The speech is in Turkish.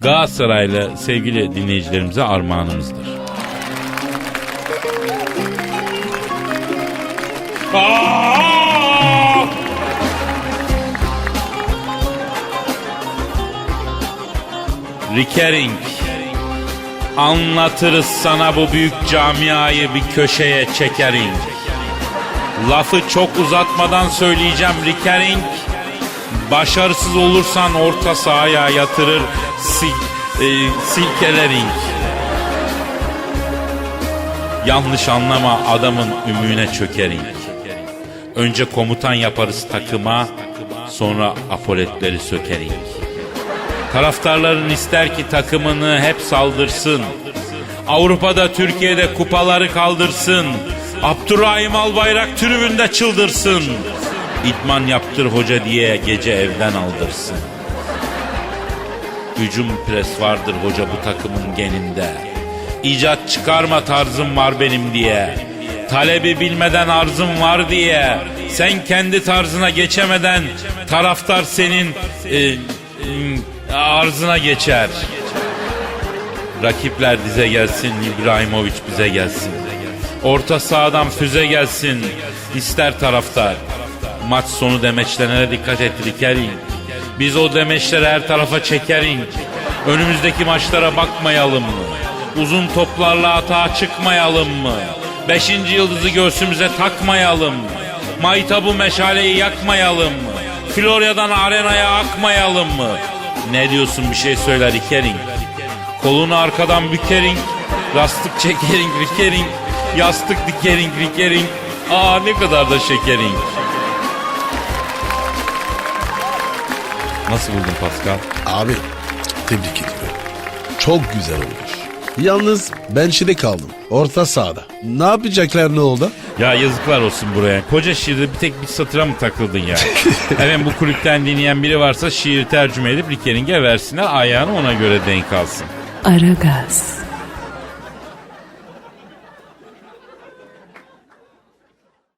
Galatasaraylı sevgili dinleyicilerimize armağanımızdır. Aa! Rickering. Anlatırız sana bu büyük camiayı bir köşeye çekering. Lafı çok uzatmadan söyleyeceğim Rickering. Başarısız olursan orta sahaya yatırır sil, e, silkelering. Yanlış anlama adamın ümüğüne çökering. Önce komutan yaparız takıma sonra apoletleri sökering. Taraftarların ister ki takımını hep saldırsın. Avrupa'da Türkiye'de kupaları kaldırsın. Abdurrahim Albayrak tribünde çıldırsın. İdman yaptır hoca diye gece evden aldırsın. Hücum pres vardır hoca bu takımın geninde. İcat çıkarma tarzım var benim diye. Talebi bilmeden arzım var diye. Sen kendi tarzına geçemeden taraftar senin e, e, arzına geçer. Rakipler dize gelsin, İbrahimovic bize gelsin. Orta sahadan füze gelsin, ister taraftar. Maç sonu demeçlerine dikkat et Rikerin. Biz o demeçleri her tarafa çekerin. Önümüzdeki maçlara bakmayalım mı? Uzun toplarla atağa çıkmayalım mı? Beşinci yıldızı göğsümüze takmayalım mı? Maytabu meşaleyi yakmayalım mı? Florya'dan arenaya akmayalım mı? Ne diyorsun bir şey söyler Rikerin? Kolunu arkadan bükering, rastlık çekering, rikering, yastık dikering, rikering. Aa ne kadar da şekering. Nasıl buldun Pascal? Abi tebrik ediyorum. Çok güzel olmuş. Yalnız ben şide kaldım. Orta sahada. Ne yapacaklar ne oldu? Ya yazıklar olsun buraya. Koca şiirde bir tek bir satıra mı takıldın ya? evet bu kulüpten dinleyen biri varsa şiiri tercüme edip Rikering'e versinler ayağını ona göre denk alsın. Aragaz.